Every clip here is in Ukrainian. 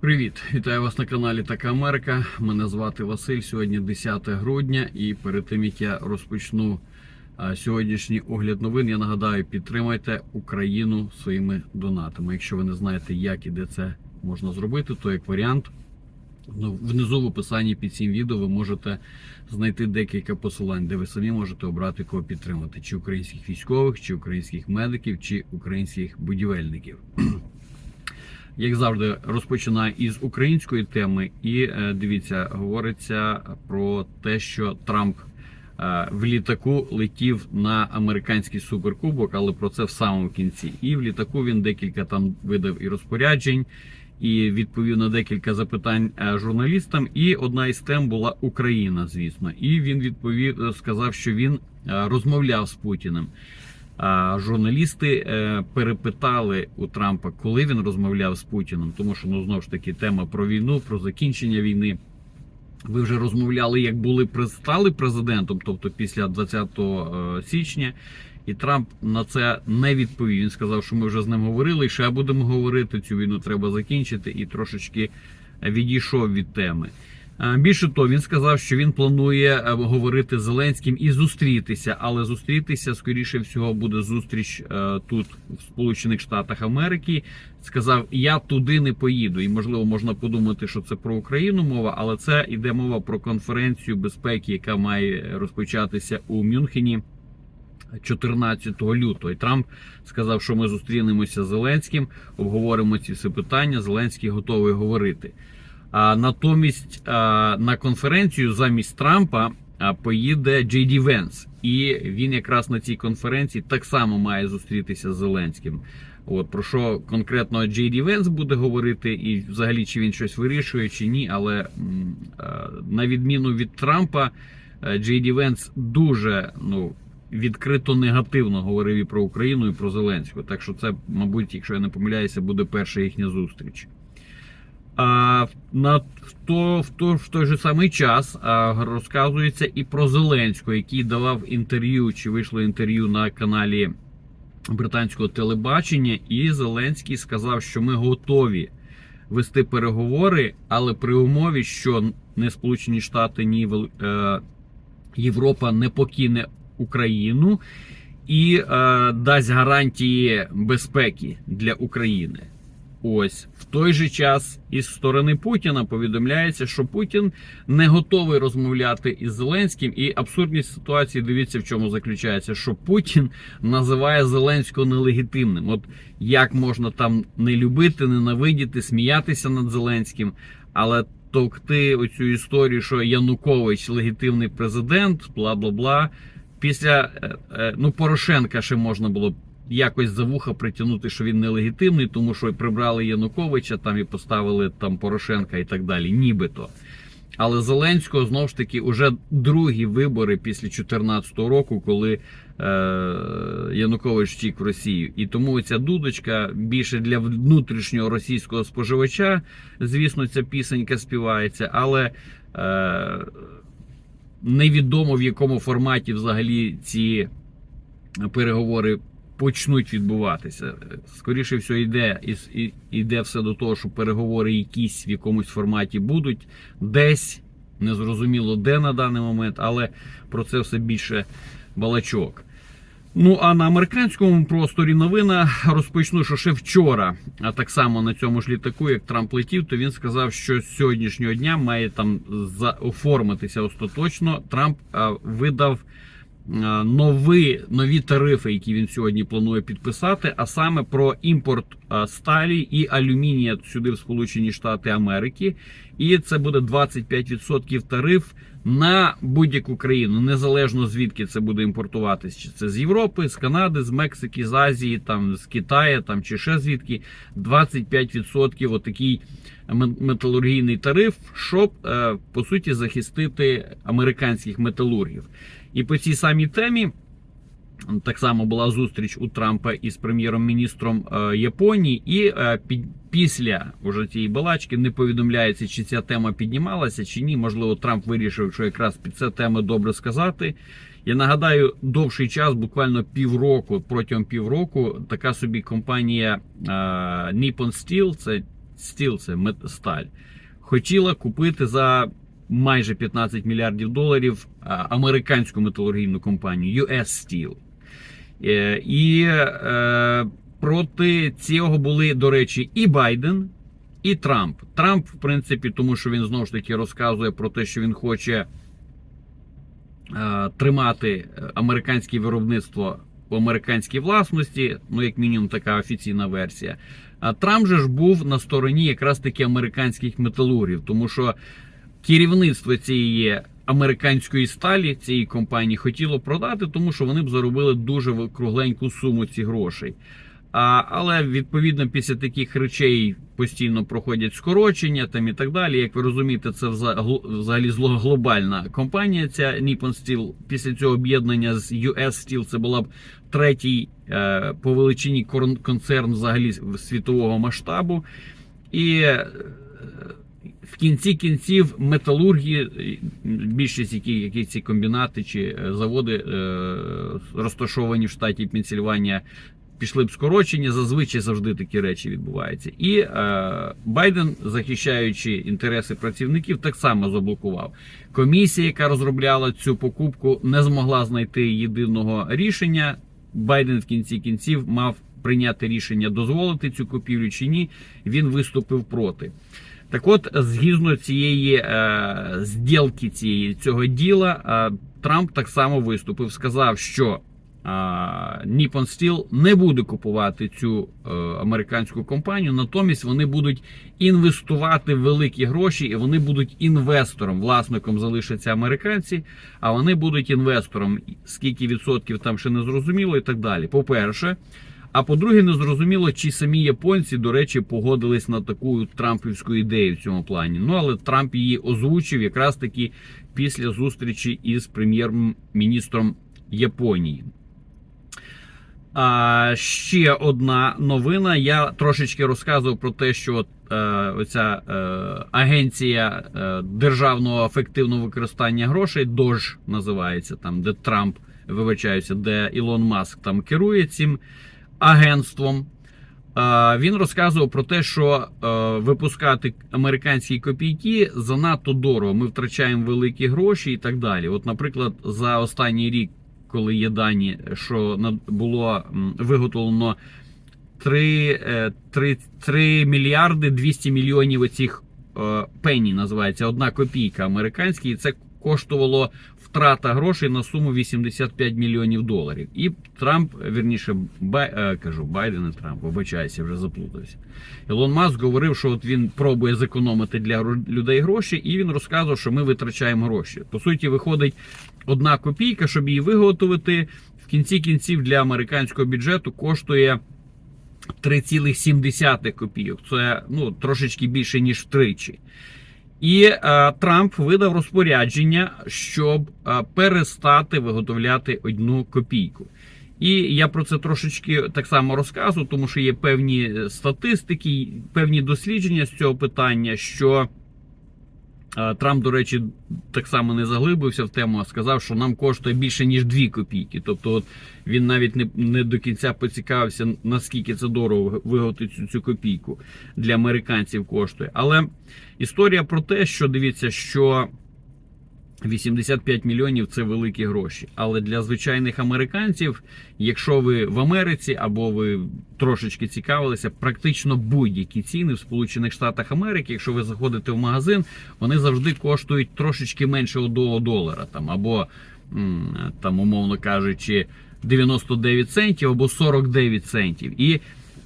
Привіт, вітаю вас на каналі Така Америка. Мене звати Василь. Сьогодні 10 грудня, і перед тим як я розпочну сьогоднішній огляд новин, я нагадаю, підтримайте Україну своїми донатами. Якщо ви не знаєте, як і де це можна зробити, то як варіант. Ну, внизу в описанні під цим відео ви можете знайти декілька посилань, де ви самі можете обрати кого підтримати: чи українських військових, чи українських медиків, чи українських будівельників. Як завжди, розпочинаю із української теми, і е, дивіться, говориться про те, що Трамп е, в літаку летів на американський суперкубок, але про це в самому кінці. І в літаку він декілька там видав і розпоряджень, і відповів на декілька запитань е, журналістам. І одна із тем була Україна, звісно. І він відповів, сказав, що він розмовляв з Путіним. Журналісти е, перепитали у Трампа, коли він розмовляв з Путіним, тому що ну знову ж таки тема про війну, про закінчення війни. Ви вже розмовляли, як були стали президентом, тобто після 20 е, січня. І Трамп на це не відповів. Він сказав, що ми вже з ним говорили, і ще будемо говорити. Цю війну треба закінчити, і трошечки відійшов від теми. Е, Більше того, він сказав, що він планує е, говорити з Зеленським і зустрітися, але зустрітися скоріше всього буде зустріч е, тут, в Сполучених Штатах Америки. Сказав, я туди не поїду. І можливо можна подумати, що це про Україну мова, але це йде мова про конференцію безпеки, яка має розпочатися у Мюнхені. 14 лютого і Трамп сказав, що ми зустрінемося з Зеленським, обговоримо ці всі питання. Зеленський готовий говорити. А натомість на конференцію замість Трампа поїде Джей Ді Венс, і він якраз на цій конференції так само має зустрітися з Зеленським. От про що конкретно Джей Ді Венс буде говорити, і взагалі чи він щось вирішує, чи ні. Але на відміну від Трампа, е, Джей Ді Венс дуже ну. Відкрито негативно говорив і про Україну, і про Зеленського. Так що це, мабуть, якщо я не помиляюся, буде перша їхня зустріч. А на то, в, то, в той же самий час а, розказується і про Зеленського, який давав інтерв'ю, чи вийшло інтерв'ю на каналі британського телебачення. І Зеленський сказав, що ми готові вести переговори, але при умові, що не Сполучені Штати, ні е, Європа не покине Україну і е, дасть гарантії безпеки для України. Ось в той же час із сторони Путіна повідомляється, що Путін не готовий розмовляти із Зеленським. І абсурдність ситуації дивіться в чому заключається, що Путін називає Зеленського нелегітимним. От як можна там не любити, ненавидіти, сміятися над Зеленським, але товкти оцю історію, що Янукович легітимний президент, бла бла бла. Після е, е, ну Порошенка ще можна було якось за вуха притягнути, що він нелегітимний, тому що прибрали Януковича там і поставили там Порошенка і так далі, нібито. Але Зеленського знову ж таки уже другі вибори після 2014 року, коли е, Янукович втік в Росію. І тому ця дудочка більше для внутрішнього російського споживача, звісно, ця пісенька співається, але е, невідомо в якому форматі взагалі ці переговори почнуть відбуватися. Скоріше всього, йде йде все до того, що переговори якісь в якомусь форматі будуть десь незрозуміло де на даний момент, але про це все більше балачок. Ну а на американському просторі новина розпочну, що ще вчора, а так само на цьому ж літаку, як Трамп летів, то він сказав, що з сьогоднішнього дня має там оформитися остаточно. Трамп а, видав нові, нові тарифи, які він сьогодні планує підписати, а саме про імпорт сталі і алюмінія сюди в Сполучені Штати Америки. І це буде 25% тариф на будь-яку країну, незалежно звідки це буде імпортуватись, чи це з Європи, з Канади, з Мексики, з Азії, там з Китаю, там чи ще звідки 25% отакий ме- металургійний тариф, щоб е, по суті захистити американських металургів. І по цій самій темі. Так само була зустріч у Трампа із прем'єром-міністром е, Японії, і е, під, після уже цієї балачки не повідомляється, чи ця тема піднімалася, чи ні. Можливо, Трамп вирішив, що якраз під це тему добре сказати. Я нагадаю, довший час, буквально півроку, протягом півроку, така собі компанія е, Nippon Steel, це Steel, це сталь, хотіла купити за майже 15 мільярдів доларів американську металургійну компанію US Steel. Е, І е, проти цього були, до речі, і Байден, і Трамп. Трамп, в принципі, тому що він знову ж таки розказує про те, що він хоче е, тримати американське виробництво у американській власності, ну як мінімум така офіційна версія. А Трамп же ж був на стороні якраз таки американських металургів, тому що керівництво цієї американської сталі цієї компанії хотіло продати, тому що вони б заробили дуже кругленьку суму цих грошей. А, але відповідно після таких речей постійно проходять скорочення там і так далі. Як ви розумієте, це взагалі глобальна компанія. Ця Nippon Steel. Після цього об'єднання з US Steel це була б третій е, по величині кон- концерн взагалі світового масштабу. І е, в кінці кінців металургії, більшість які, які ці комбінати чи е, заводи е, розташовані в штаті Пенсільванія, пішли б скорочення. Зазвичай завжди такі речі відбуваються. І е, Байден, захищаючи інтереси працівників, так само заблокував. Комісія, яка розробляла цю покупку, не змогла знайти єдиного рішення. Байден в кінці кінців мав прийняти рішення дозволити цю купівлю чи ні. Він виступив проти. Так от, згідно цієї е, зділки цієї цього діла, е, Трамп так само виступив, сказав, що е, Nippon Steel не буде купувати цю е, американську компанію, натомість вони будуть інвестувати великі гроші, і вони будуть інвестором. Власником залишаться американці, а вони будуть інвестором. Скільки відсотків там ще не зрозуміло, і так далі. По-перше. А по-друге, не зрозуміло, чи самі японці, до речі, погодились на таку трампівську ідею в цьому плані. Ну але Трамп її озвучив якраз таки після зустрічі із прем'єр-міністром Японії. А ще одна новина. Я трошечки розказував про те, що е, оця е, агенція е, державного ефективного використання грошей, DOJ називається там, де Трамп вибачаюся, де Ілон Маск там керує цим агентством. Він розказував про те, що е, випускати американські копійки занадто дорого. Ми втрачаємо великі гроші і так далі. От, наприклад, за останній рік, коли є дані, що було виготовлено 3, 3, 3 мільярди 200 мільйонів оцих е, пені, називається одна копійка американська, і це коштувало втрата грошей на суму 85 мільйонів доларів. І Трамп, вірніше, Бай, е, кажу, Байден і Трамп, вибачаюся, вже заплутався. Ілон Маск говорив, що от він пробує зекономити для людей гроші, і він розказував, що ми витрачаємо гроші. По суті, виходить одна копійка, щоб її виготовити. В кінці кінців для американського бюджету коштує 3,7 копійок. Це ну, трошечки більше, ніж втричі. І е, Трамп видав розпорядження, щоб е, перестати виготовляти одну копійку. І я про це трошечки так само розказую, тому що є певні статистики, певні дослідження з цього питання, що е, Трамп, до речі, так само не заглибився в тему, а сказав, що нам коштує більше ніж 2 копійки. Тобто, от він навіть не, не до кінця поцікавився, наскільки це дорого виготовити цю, цю копійку для американців коштує. Але історія про те, що дивіться, що 85 мільйонів це великі гроші. Але для звичайних американців, якщо ви в Америці або ви трошечки цікавилися, практично будь-які ціни в Сполучених Штатах Америки, якщо ви заходите в магазин, вони завжди коштують трошечки менше 1 долара, там або там, умовно кажучи, 99 центів або 49 центів. І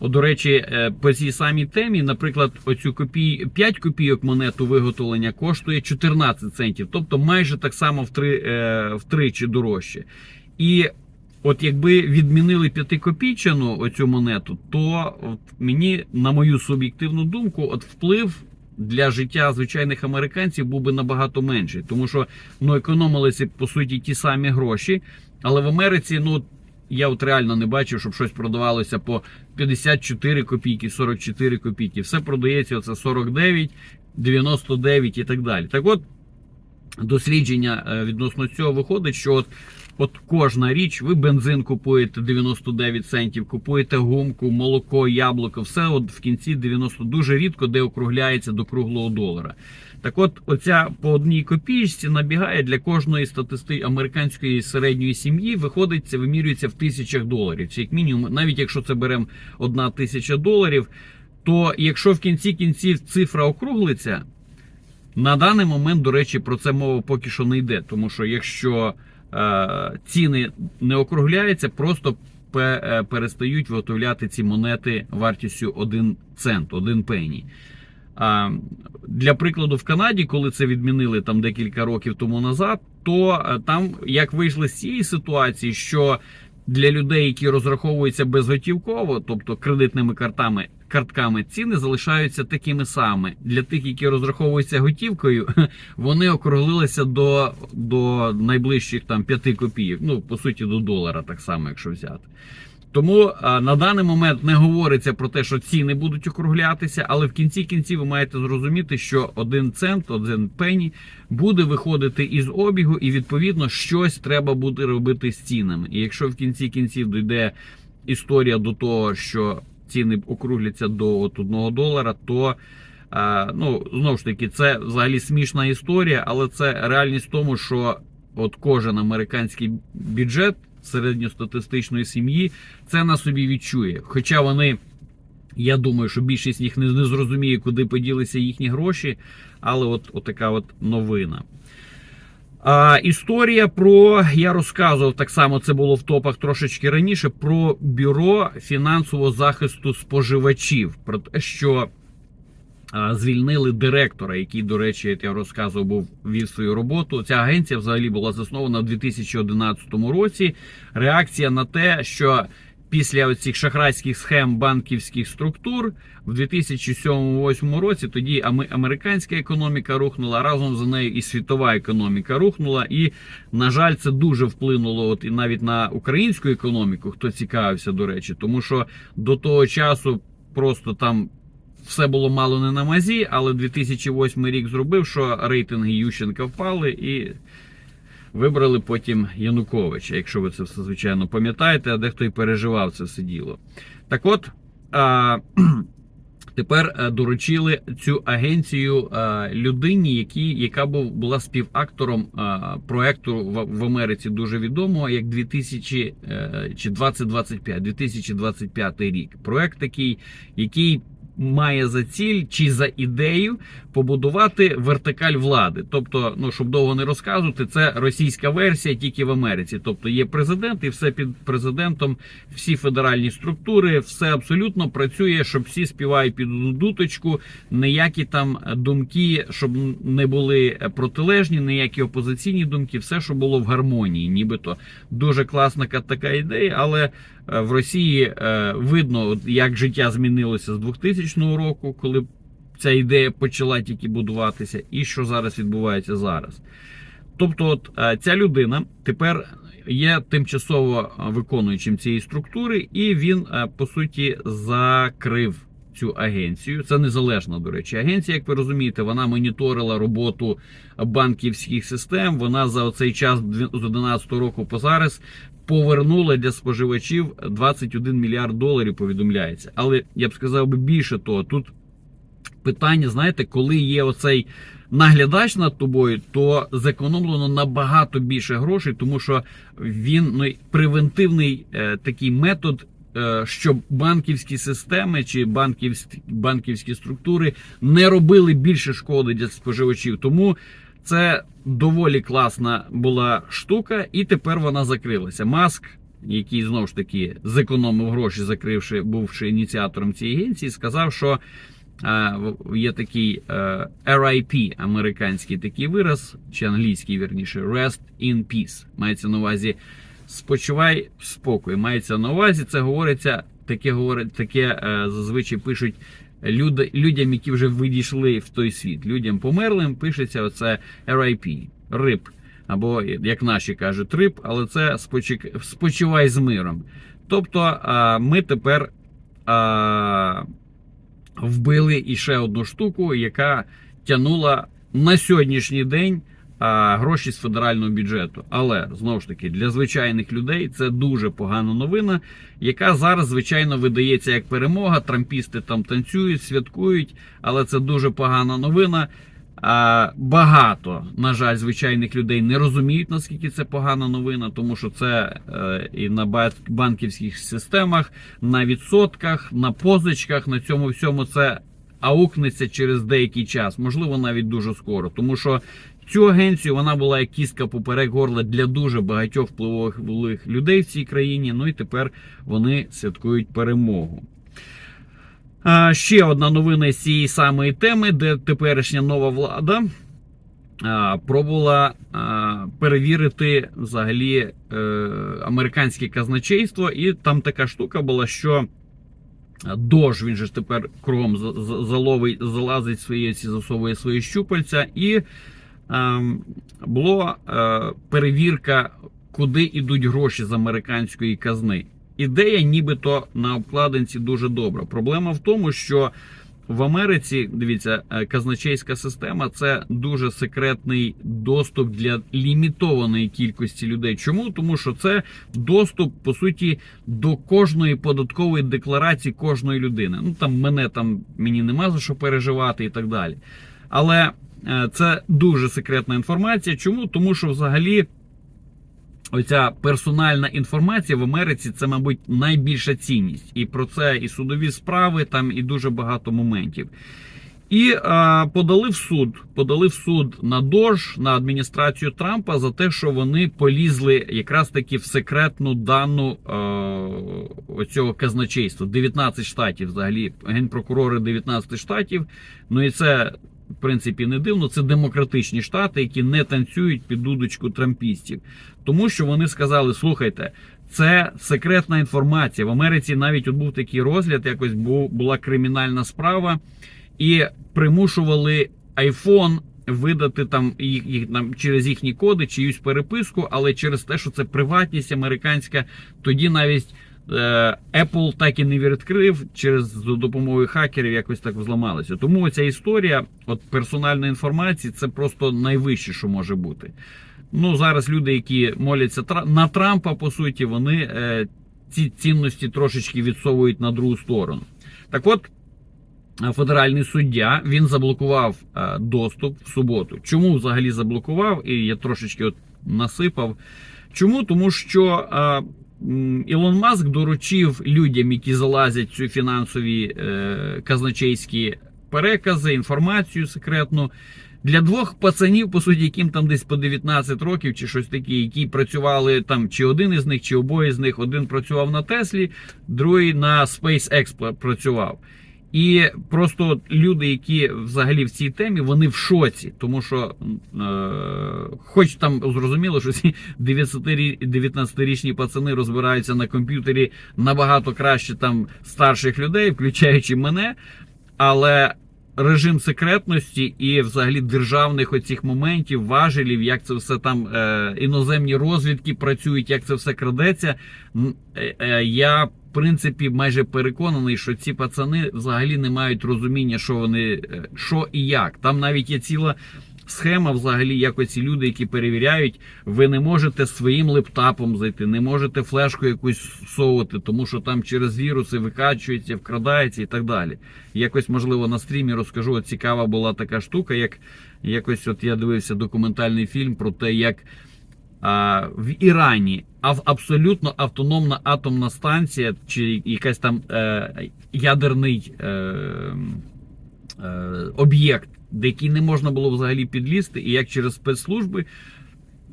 до речі, е, по цій самій темі, наприклад, оцю копій 5 копійок монету виготовлення коштує 14 центів, тобто майже так само втри, е, втричі дорожче. І от якби відмінили п'ятикопійчану оцю монету, то от мені, на мою суб'єктивну думку, от вплив. Для життя звичайних американців був би набагато менший, тому що ну економилися по суті ті самі гроші. Але в Америці, ну я от реально не бачив, щоб щось продавалося по 54 копійки, 44 копійки. Все продається оце 49, 99 і так далі. Так от дослідження е, відносно цього виходить, що от от кожна річ, ви бензин купуєте 99 центів, купуєте гумку, молоко, яблуко, все от в кінці 90 дуже рідко де округляється до круглого долара. Так от, оця по одній копійці набігає для кожної статисти американської середньої сім'ї, виходить, це вимірюється в тисячах доларів. Це як мінімум, навіть якщо це беремо одна тисяча доларів, то якщо в кінці кінців цифра округлиться, на даний момент, до речі, про це мова поки що не йде. Тому що якщо ціни не округляються, просто е, перестають виготовляти ці монети вартістю 1 цент, 1 пені. Для прикладу, в Канаді, коли це відмінили там декілька років тому назад, то е, там як вийшли з цієї ситуації, що для людей, які розраховуються безготівково, тобто кредитними картами, картками, ціни залишаються такими самими. Для тих, які розраховуються готівкою, вони округлилися до, до найближчих там 5 копійок. Ну, по суті, до долара, так само, якщо взяти. Тому а, на даний момент не говориться про те, що ціни будуть округлятися, але в кінці кінців ви маєте зрозуміти, що один цент, один пені буде виходити із обігу, і відповідно щось треба буде робити з цінами. І якщо в кінці кінців дійде історія до того, що ціни округляться до от одного долара, то а, ну знову ж таки це взагалі смішна історія, але це реальність в тому, що от кожен американський бюджет середньостатистичної сім'ї це на собі відчує. Хоча вони, я думаю, що більшість їх не, не зрозуміє, куди поділися їхні гроші, але от, от така от новина. А, історія про я розказував так само. Це було в топах трошечки раніше. Про бюро фінансового захисту споживачів. Про те, що а, звільнили директора, який, до речі, як я розказував, був вів свою роботу. Ця агенція взагалі була заснована в 2011 році. Реакція на те, що після цих шахрайських схем банківських структур в 2007-2008 році тоді американська економіка рухнула разом з нею і світова економіка рухнула. І на жаль, це дуже вплинуло от і навіть на українську економіку, хто цікавився, до речі, тому що до того часу просто там. Все було мало не на мазі, але 2008 рік зробив, що рейтинги Ющенка впали і вибрали потім Януковича, якщо ви це все звичайно пам'ятаєте, а дехто і переживав це все діло. Так от. А, Тепер е, доручили цю агенцію е, людині, які, яка була співактором е, проекту в, Америці дуже відомого як 2000 е, чи 2025, 2025 рік. Проект такий, який має за ціль чи за ідею побудувати вертикаль влади. Тобто, ну щоб довго не розказувати, це російська версія тільки в Америці. Тобто є президент, і все під президентом, всі федеральні структури, все абсолютно працює, щоб всі співають під дуточку, ніякі там думки, щоб не були протилежні, ніякі опозиційні думки, все, що було в гармонії, нібито дуже класна така ідея, але в Росії е, видно, як життя змінилося з 2000 року, коли ця ідея почала тільки будуватися, і що зараз відбувається зараз. Тобто, от е, ця людина тепер є тимчасово е, виконуючим цієї структури, і він е, по суті закрив цю агенцію. Це незалежна, до речі, агенція, як ви розумієте, вона моніторила роботу банківських систем. Вона за цей час з 2011 року по зараз повернула для споживачів 21 мільярд доларів. Повідомляється, але я б сказав би більше того, тут питання, знаєте, коли є оцей наглядач над тобою, то зекономлено набагато більше грошей, тому що він ну, превентивний е, такий метод. е, Щоб банківські системи чи банківські, банківські структури не робили більше шкоди для споживачів. Тому це доволі класна була штука, і тепер вона закрилася. Маск, який знову ж таки зекономив гроші, закривши, бувши ініціатором цієї агенції, сказав, що е, є такий е, RIP, американський такий вираз, чи англійський вірніше, Rest in Peace. Мається на увазі спочивай в спокої. Мається на увазі, це говориться, таке говорить, таке е, зазвичай пишуть люди, людям, які вже відійшли в той світ. Людям померлим пишеться оце RIP, рип. Або, як наші кажуть, рип, але це спочик- спочивай з миром. Тобто ми тепер вбили іще одну штуку, яка тянула на сьогоднішній день гроші з федерального бюджету. Але знову ж таки для звичайних людей це дуже погана новина, яка зараз звичайно видається як перемога. Трампісти там танцюють, святкують, але це дуже погана новина. Багато, на жаль, звичайних людей не розуміють, наскільки це погана новина, тому що це е, і на банківських системах, на відсотках, на позичках, на цьому всьому це аукнеться через деякий час, можливо, навіть дуже скоро. Тому що цю агенцію вона була як кістка поперек горла для дуже багатьох впливових людей в цій країні. Ну і тепер вони святкують перемогу. А, ще одна новина з цієї самої теми, де теперішня нова влада а, пробувала а, перевірити взагалі е, американське казначейство, і там така штука була, що Дож, він же тепер кругом за- за- заловить, залазить свої, засовує свої щупальця, і була е, перевірка, куди йдуть гроші з американської казни. Ідея, нібито на обкладинці дуже добра. Проблема в тому, що в Америці, дивіться, е, казначейська система це дуже секретний доступ для лімітованої кількості людей. Чому? Тому що це доступ, по суті, до кожної податкової декларації кожної людини. Ну там мене там мені нема за що переживати і так далі. Але це дуже секретна інформація. Чому? Тому що взагалі. Оця персональна інформація в Америці це, мабуть, найбільша цінність. І про це і судові справи, там і дуже багато моментів. І е, подали в суд. Подали в суд на ДОЖ, на адміністрацію Трампа за те, що вони полізли якраз таки в секретну дану е, оцього казначейства. 19 штатів, взагалі, генпрокурори 19 штатів. Ну і це. В принципі, не дивно, це демократичні штати, які не танцюють під дудочку трампістів. Тому що вони сказали: слухайте, це секретна інформація. В Америці навіть от був такий розгляд, якось був, була кримінальна справа, і примушували iPhone видати там їх, їх там через їхні коди, чиюсь переписку, але через те, що це приватність американська, тоді навіть. Е, Apple так і не відкрив через за допомогою хакерів якось так взламалося. Тому ця історія от персональної інформації це просто найвище, що може бути. Ну зараз люди, які моляться на Трампа, по суті, вони е, ці цінності трошечки відсовують на другу сторону. Так от. е, Федеральний суддя він заблокував доступ в суботу. Чому взагалі заблокував? І я трошечки от насипав. Чому? Тому що Ілон Маск доручив людям, які залазять цю фінансові е, казначейські перекази, інформацію секретну. Для двох пацанів, по суті, яким там десь по 19 років чи щось таке, які працювали там, чи один із них, чи обоє з них. Один працював на Теслі, другий на SpaceX працював. І просто люди, які взагалі в цій темі, вони в шоці, тому що, е, хоч там зрозуміло, що ці 19-річні пацани розбираються на комп'ютері набагато краще там старших людей, включаючи мене, але режим секретності і взагалі державних оцих моментів, важелів, як це все там е, іноземні розвідки працюють, як це все крадеться. е, е, Я принципі майже переконаний, що ці пацани взагалі не мають розуміння, що вони е, що і як. Там навіть є ціла. Схема, взагалі, як оці люди, які перевіряють, ви не можете своїм лептапом зайти, не можете флешку якусь всовувати, тому що там через віруси викачується, вкрадається і так далі. Якось, можливо, на стрімі розкажу. От цікава була така штука, як якось от я дивився документальний фільм про те, як в Ірані ав, абсолютно автономна атомна станція, чи якась там е, ядерний е, е, об'єкт, до який не можна було взагалі підлізти, і як через спецслужби.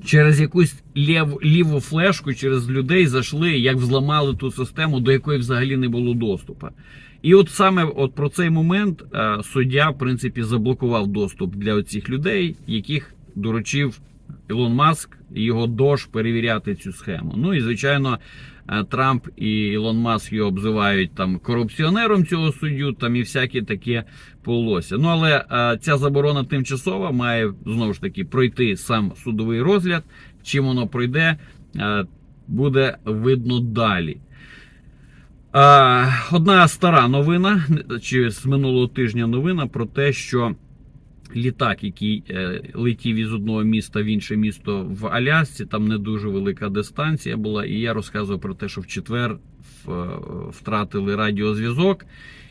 Через якусь лів, ліву флешку через людей зайшли, як взламали ту систему, до якої взагалі не було доступу. І от саме от про цей момент суддя, в принципі, заблокував доступ для цих людей, яких доручив Ілон Маск і його дож перевіряти цю схему. Ну і звичайно, е, Трамп і Ілон Маск його обзивають там корупціонером цього суддю, там і всяке таке полося. Ну але е, ця заборона тимчасова має знову ж таки пройти сам судовий розгляд. Чим воно пройде, е, буде видно далі. Одна стара новина, чи з минулого тижня новина про те, що літак, який е, летів із одного міста в інше місто в Алясці. Там не дуже велика дистанція була. І я розказував про те, що в четвер е, втратили радіозв'язок.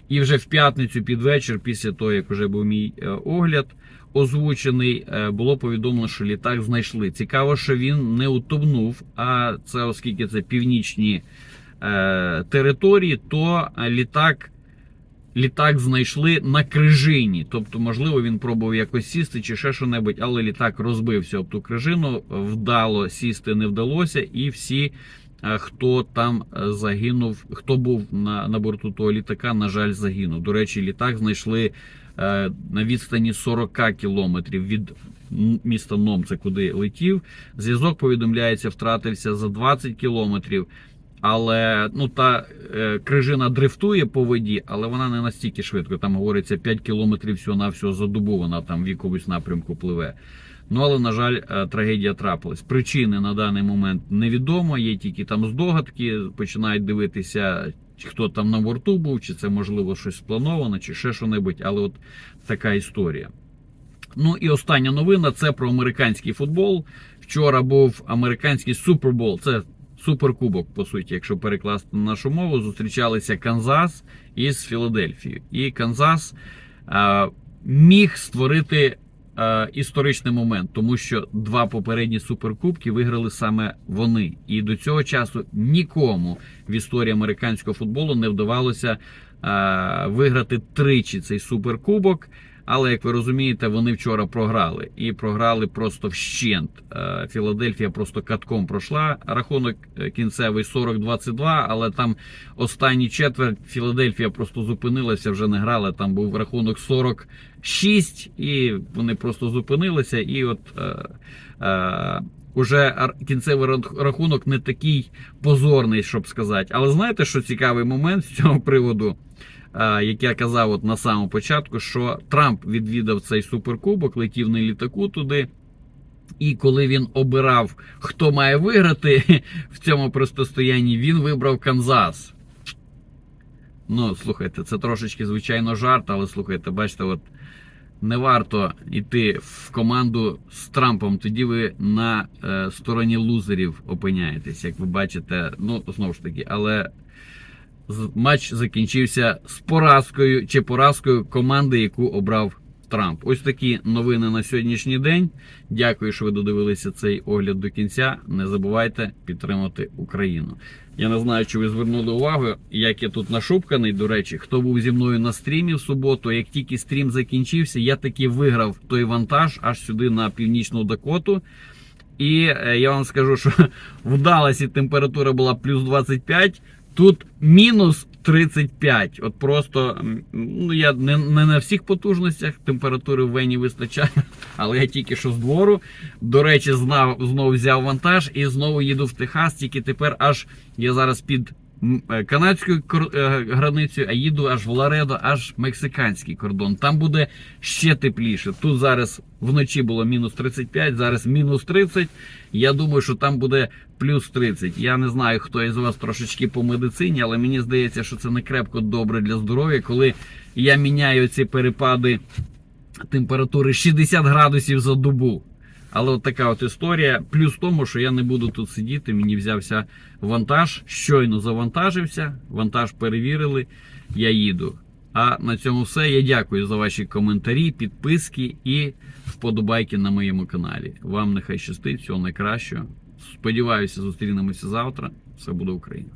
І вже в п'ятницю під вечір, після того, як вже був мій е, огляд озвучений, було повідомлено, що літак знайшли. Цікаво, що він не утонув, а це, оскільки це північні території, то літак. Літак знайшли на крижині, тобто, можливо, він пробував якось сісти чи ще що-небудь, але літак розбився об ту крижину, вдало сісти не вдалося, і всі, е, хто там е, загинув, хто був на, на борту того літака, на жаль, загинув. До речі, літак знайшли е, на відстані 40 кілометрів від міста Номце, куди летів. Зв'язок повідомляється, втратився за 20 кілометрів. Але ну та е, крижина дрифтує по воді, але вона не настільки швидко. Там говориться 5 кілометрів всього на всього за добу. Вона там в якомусь напрямку пливе. Ну але на жаль, е, трагедія трапилась. Причини на даний момент невідомо. Є тільки там здогадки. Починають дивитися, хто там на борту був, чи це можливо щось сплановано, чи ще що-небудь. Але от така історія. Ну і остання новина це про американський футбол. Вчора був американський супербол. Це суперкубок, по суті, якщо перекласти на нашу мову. Зустрічалися Канзас із Філадельфією. І Канзас е, міг створити е, історичний момент, тому що два попередні суперкубки виграли саме вони. І до цього часу нікому в історії американського футболу не вдавалося е, виграти тричі цей суперкубок. Але як ви розумієте, вони вчора програли і програли просто вщент. Е, Філадельфія просто катком пройшла. Рахунок е, кінцевий 40-22, але там останній четверть Філадельфія просто зупинилася, вже не грала. Там був рахунок 46, і вони просто зупинилися. І от е, е, уже кінцевий рахунок не такий позорний, щоб сказати. Але знаєте, що цікавий момент з цього приводу? Як я казав от на самому початку, що Трамп відвідав цей суперкубок, летів на літаку туди. І коли він обирав, хто має виграти в цьому протистоянні, він вибрав Канзас. Ну, слухайте, це трошечки, звичайно, жарт, але слухайте, бачите, от не варто йти в команду з Трампом, тоді ви на е, стороні лузерів опиняєтесь, як ви бачите. Ну, знову ж таки, але матч закінчився з поразкою чи поразкою команди, яку обрав Трамп. Ось такі новини на сьогоднішній день. Дякую, що ви додивилися цей огляд до кінця. Не забувайте підтримати Україну. Я не знаю, чи ви звернули увагу, як я тут нашупканий. До речі, хто був зі мною на стрімі в суботу, як тільки стрім закінчився, я таки виграв той вантаж аж сюди на північну Дакоту. І е, я вам скажу, що вдалася температура була плюс 25, тут мінус 35. От просто ну я не, не на всіх потужностях температури в вені вистачає, але я тільки що з двору. До речі, знав, знову взяв вантаж і знову їду в Техас. Тільки тепер аж я зараз під канадською е, границею, а їду аж в Ларедо, аж мексиканський кордон. Там буде ще тепліше. Тут зараз вночі було мінус 35, зараз мінус 30. Я думаю, що там буде плюс 30. Я не знаю, хто із вас трошечки по медицині, але мені здається, що це не крепко добре для здоров'я, коли я міняю ці перепади температури 60 градусів за добу. Але от така от історія. Плюс в тому, що я не буду тут сидіти. Мені взявся вантаж, щойно завантажився, вантаж перевірили, я їду. А на цьому все. Я дякую за ваші коментарі, підписки і вподобайки на моєму каналі. Вам нехай щастить, всього найкращого. Сподіваюся, зустрінемося завтра. Все буде Україна.